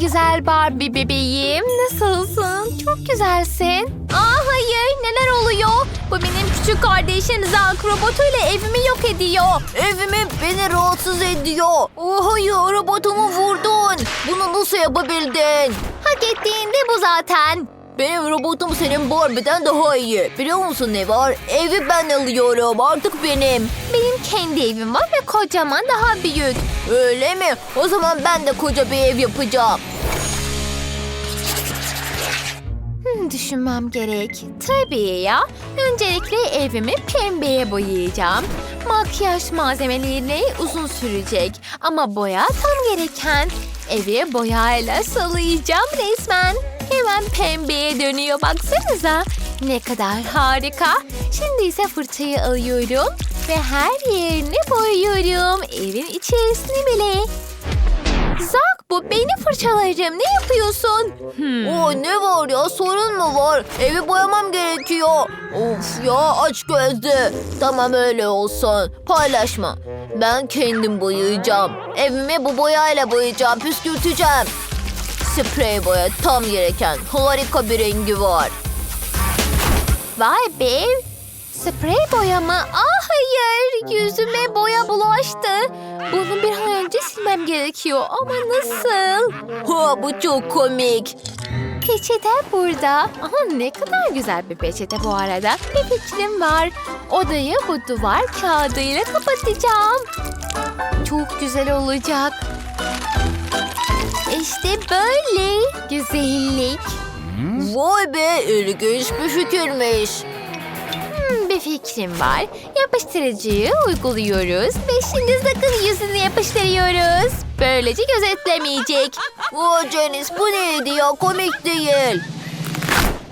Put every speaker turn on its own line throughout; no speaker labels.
güzel Barbie bebeğim. Nasılsın? Çok güzelsin. Aa hayır neler oluyor? Bu benim küçük kardeşim Zack robotuyla evimi yok ediyor.
Evimi beni rahatsız ediyor. Oh hayır robotumu vurdun. Bunu nasıl yapabildin?
Hak ettiğinde bu zaten.
Benim robotum senin Barbie'den daha iyi. Biliyor musun ne var? Evi ben alıyorum. Artık benim.
Benim kendi evim var ve kocaman daha büyük.
Öyle mi? O zaman ben de koca bir ev yapacağım.
Hmm, düşünmem gerek. Tabii ya. Öncelikle evimi pembeye boyayacağım. Makyaj malzemeleri uzun sürecek. Ama boya tam gereken. Evi boyayla salayacağım resmen. Hemen pembeye dönüyor baksanıza. Ne kadar harika. Şimdi ise fırçayı alıyorum. Ve her yerini boyuyorum. Evin içerisini bile. Zak bu beni fırçalarım. Ne yapıyorsun? Hmm.
Oo ne var ya sorun mu var? Evi boyamam gerekiyor. Of ya aç gözlü. Tamam öyle olsun. Paylaşma. Ben kendim boyayacağım. Evimi bu boyayla boyayacağım. Püskürteceğim. Sprey boya tam gereken harika bir rengi var.
Vay be. Sprey boya mı? Ah hayır. Yüzüme boya bulaştı. Bunu bir an önce silmem gerekiyor. Ama nasıl?
Ha bu çok komik.
Peçete burada. Aha ne kadar güzel bir peçete bu arada. Bir fikrim var. Odayı bu duvar kağıdıyla kapatacağım. Çok güzel olacak. İşte böyle. Güzellik.
Vay be ilginç bir fikirmiş.
Hmm, bir fikrim var. Yapıştırıcıyı uyguluyoruz ve şimdi sakın yüzünü yapıştırıyoruz. Böylece gözetlemeyecek.
Vay Janice bu neydi ya komik değil.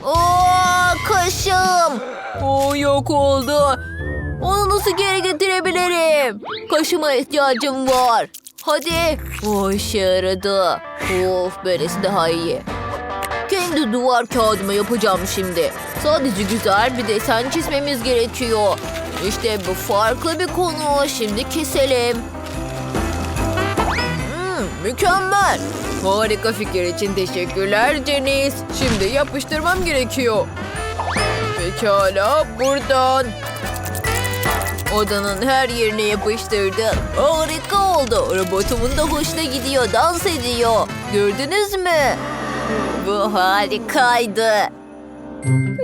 Oo kaşım. Oo yok oldu. Onu nasıl geri getirebilirim? Kaşıma ihtiyacım var. Hadi. O işe yaradı. Of böylesi daha iyi. Kendi duvar kağıdıma yapacağım şimdi. Sadece güzel bir desen çizmemiz gerekiyor. İşte bu farklı bir konu. Şimdi keselim. Hmm, mükemmel. Harika fikir için teşekkürler Janice. Şimdi yapıştırmam gerekiyor. Pekala buradan. Odanın her yerine yapıştırdım. Harika oldu. Robotumun da hoşuna gidiyor, dans ediyor. Gördünüz mü? Bu harikaydı.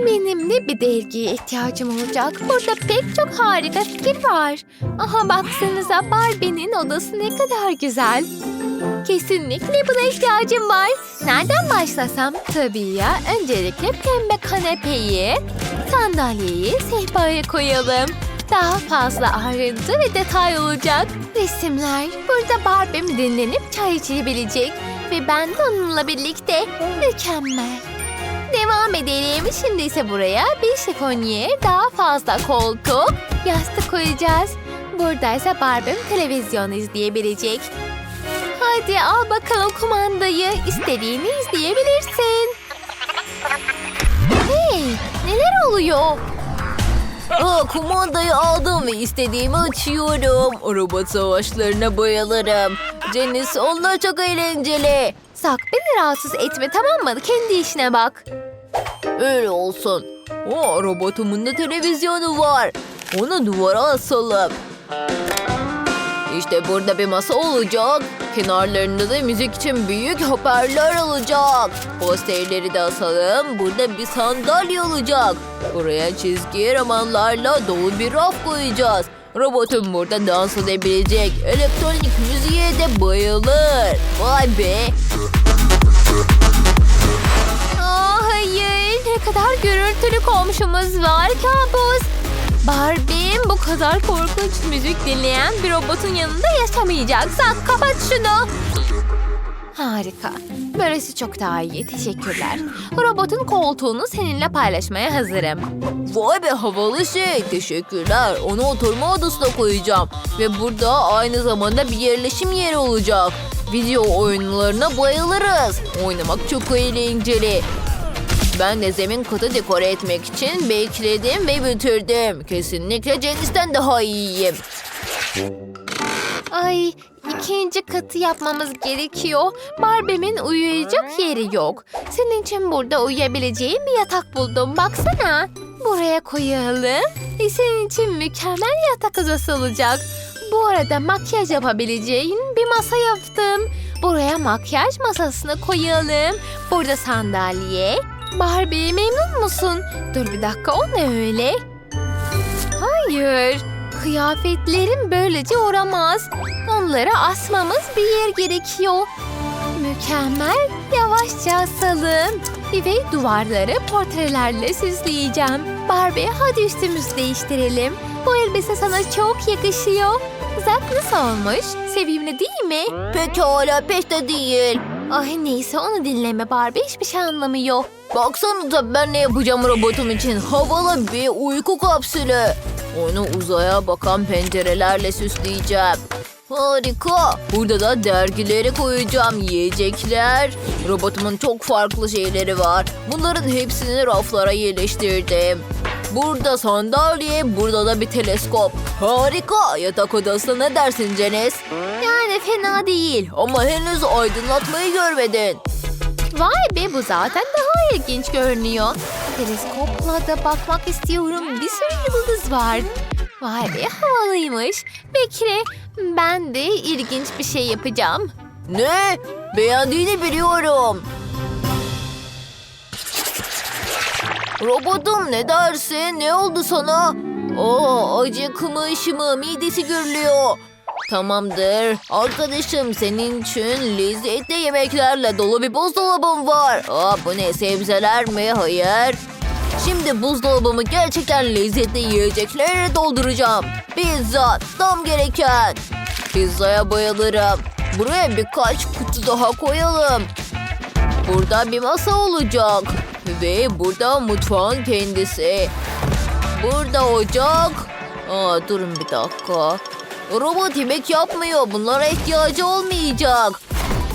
Benim de bir dergiye ihtiyacım olacak. Burada pek çok harika fikir var. Aha baksanıza Barbie'nin odası ne kadar güzel. Kesinlikle buna ihtiyacım var. Nereden başlasam? Tabii ya. Öncelikle pembe kanepeyi, sandalyeyi, sehpaya koyalım. Daha fazla ayrıntı ve detay olacak. Resimler. Burada Barbie'm dinlenip çay içebilecek. Ve ben de onunla birlikte. Mükemmel. Devam edelim. Şimdi ise buraya bir şifonyer, daha fazla koltuk, yastık koyacağız. Buradaysa Barbie'm televizyon izleyebilecek. Hadi al bakalım kumandayı. İstediğini izleyebilirsin. Hey, neler oluyor?
Aa, kumandayı aldım ve istediğimi açıyorum. Robot savaşlarına bayılırım. Janice onlar çok eğlenceli.
Sak beni rahatsız etme tamam mı? Kendi işine bak.
Öyle olsun. O robotumun da televizyonu var. Onu duvara asalım. İşte burada bir masa olacak. Kenarlarında da müzik için büyük hoparlör olacak. Posterleri de asalım. Burada bir sandalye olacak. Buraya çizgi romanlarla dolu bir raf koyacağız. Robotum burada dans edebilecek. Elektronik müziğe de bayılır. Vay be.
Aa, hayır ne kadar gürültülü komşumuz var kabus. Barbie'm bu kadar korkunç müzik dinleyen bir robotun yanında yaşamayacak. Sak kapat şunu. Harika. Böylesi çok daha iyi. Teşekkürler. Robotun koltuğunu seninle paylaşmaya hazırım.
Vay be havalı şey. Teşekkürler. Onu oturma odasına koyacağım. Ve burada aynı zamanda bir yerleşim yeri olacak. Video oyunlarına bayılırız. Oynamak çok eğlenceli. Ben de zemin katı dekore etmek için bekledim ve bitirdim. Kesinlikle Janice'den daha iyiyim.
Ay ikinci katı yapmamız gerekiyor. Barbie'min uyuyacak yeri yok. Senin için burada uyuyabileceğim bir yatak buldum. Baksana. Buraya koyalım. E, senin için mükemmel yatak odası olacak. Bu arada makyaj yapabileceğin bir masa yaptım. Buraya makyaj masasını koyalım. Burada sandalye. Barbie memnun musun? Dur bir dakika o ne öyle? Hayır. Kıyafetlerim böylece oramaz. Onları asmamız bir yer gerekiyor. Mükemmel. Yavaşça asalım. Ve duvarları portrelerle süsleyeceğim. Barbie hadi üstümüzü değiştirelim. Bu elbise sana çok yakışıyor. Zak nasıl olmuş? Sevimli değil mi?
Pekala pek de değil.
Ay neyse onu dinleme Barbie hiçbir şey anlamıyor.
Baksanıza ben ne yapacağım robotum için havalı bir uyku kapsülü. Onu uzaya bakan pencerelerle süsleyeceğim. Harika. Burada da dergileri koyacağım. Yiyecekler. Robotumun çok farklı şeyleri var. Bunların hepsini raflara yerleştirdim. Burada sandalye, burada da bir teleskop. Harika. Yatak odasına ne dersin Ceniz?
Yani fena değil.
Ama henüz aydınlatmayı görmedin.
Vay be bu zaten daha ilginç görünüyor. Teleskopla da bakmak istiyorum. Bir sürü yıldız var. Vay be havalıymış. Bekle ben de ilginç bir şey yapacağım.
Ne? Beğendiğini biliyorum. Robotum ne dersin? Ne oldu sana? Oo, acıkmış mı? Midesi gürlüyor. Tamamdır. Arkadaşım senin için lezzetli yemeklerle dolu bir buzdolabım var. Aa, bu ne sebzeler mi? Hayır. Şimdi buzdolabımı gerçekten lezzetli yiyeceklerle dolduracağım. Pizza tam gereken. Pizzaya bayılırım. Buraya birkaç kutu daha koyalım. Burada bir masa olacak. Ve burada mutfağın kendisi. Burada ocak. Aa, durun bir dakika. Robot yemek yapmıyor. Bunlara ihtiyacı olmayacak.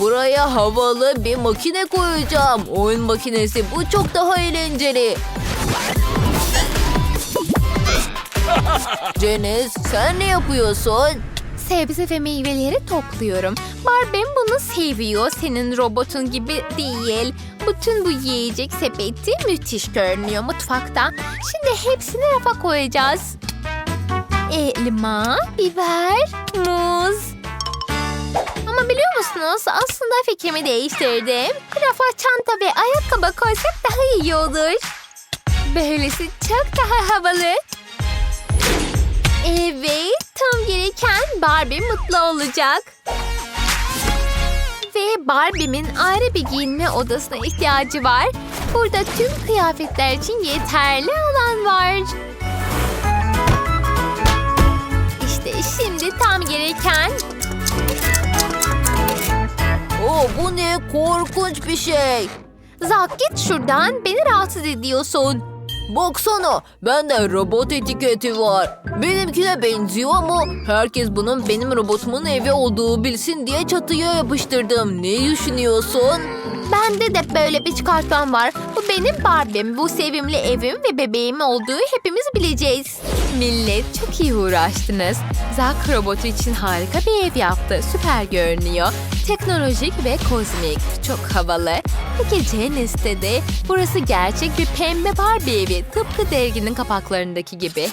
Buraya havalı bir makine koyacağım. Oyun makinesi. Bu çok daha eğlenceli. Ceniz sen ne yapıyorsun?
Sebze ve meyveleri topluyorum. Barbie bunu seviyor. Senin robotun gibi değil. Bütün bu yiyecek sepeti müthiş görünüyor mutfakta. Şimdi hepsini rafa koyacağız. Elma, biber, muz. Ama biliyor musunuz aslında fikrimi değiştirdim. Rafa çanta ve ayakkabı koysak daha iyi olur. Böylesi çok daha havalı. Evet, tam gereken Barbie mutlu olacak. Ve Barbie'min ayrı bir giyinme odasına ihtiyacı var. Burada tüm kıyafetler için yeterli alan var. Şimdi tam gereken.
Oo, bu ne korkunç bir şey.
Zak git şuradan, beni rahatsız ediyorsun.
Baksana bende robot etiketi var. Benimkine benziyor ama herkes bunun benim robotumun evi olduğu bilsin diye çatıya yapıştırdım. Ne düşünüyorsun?
Bende de böyle bir çıkartmam var. Bu benim Barbie'm, bu sevimli evim ve bebeğim olduğu hepimiz bileceğiz. Millet çok iyi uğraştınız. Zack robotu için harika bir ev yaptı. Süper görünüyor. Teknolojik ve kozmik. Çok havalı. Peki Janice'de de burası gerçek bir pembe Barbie evi. Tıpkı derginin kapaklarındaki gibi.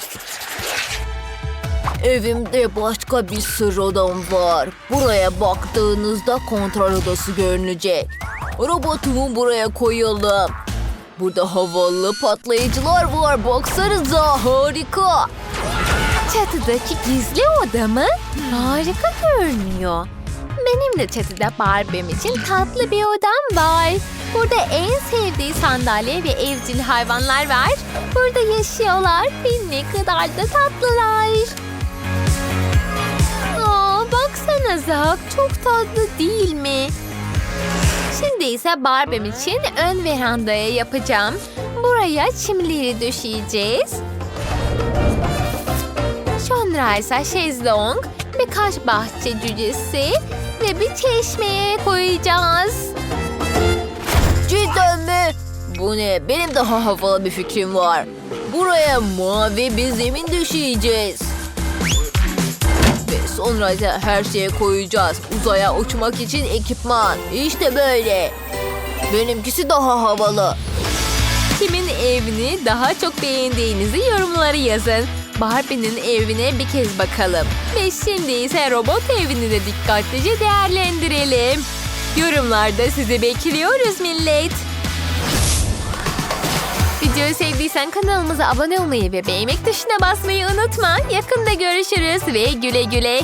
Evimde başka bir sır odam var. Buraya baktığınızda kontrol odası görünecek. Robotumu buraya koyalım. Burada havalı patlayıcılar var. Baksanıza harika.
Çatıdaki gizli oda mı? Harika görünüyor. Benim de çatıda Barbie'm için tatlı bir odam var. Burada en sevdiği sandalye ve evcil hayvanlar var. Burada yaşıyorlar ve ne kadar da tatlılar. Aa, baksana Zak çok tatlı değil mi? Şimdi ise Barbie'm için ön verandaya yapacağım. Buraya çimleri döşeyeceğiz. Sonra ise şezlong, birkaç bahçe cücesi ve bir çeşmeye koyacağız.
Cidden mi? Bu ne? Benim daha havalı bir fikrim var. Buraya mavi bir zemin döşeyeceğiz. Ve sonra da her şeye koyacağız. Uzaya uçmak için ekipman. İşte böyle. Benimkisi daha havalı.
Kimin evini daha çok beğendiğinizi yorumlara yazın. Barbie'nin evine bir kez bakalım. Ve şimdi ise robot evini de dikkatlice değerlendirelim. Yorumlarda sizi bekliyoruz millet. Videoyu sevdiysen kanalımıza abone olmayı ve beğenmek tuşuna basmayı unutma. Yakında görüşürüz ve güle güle.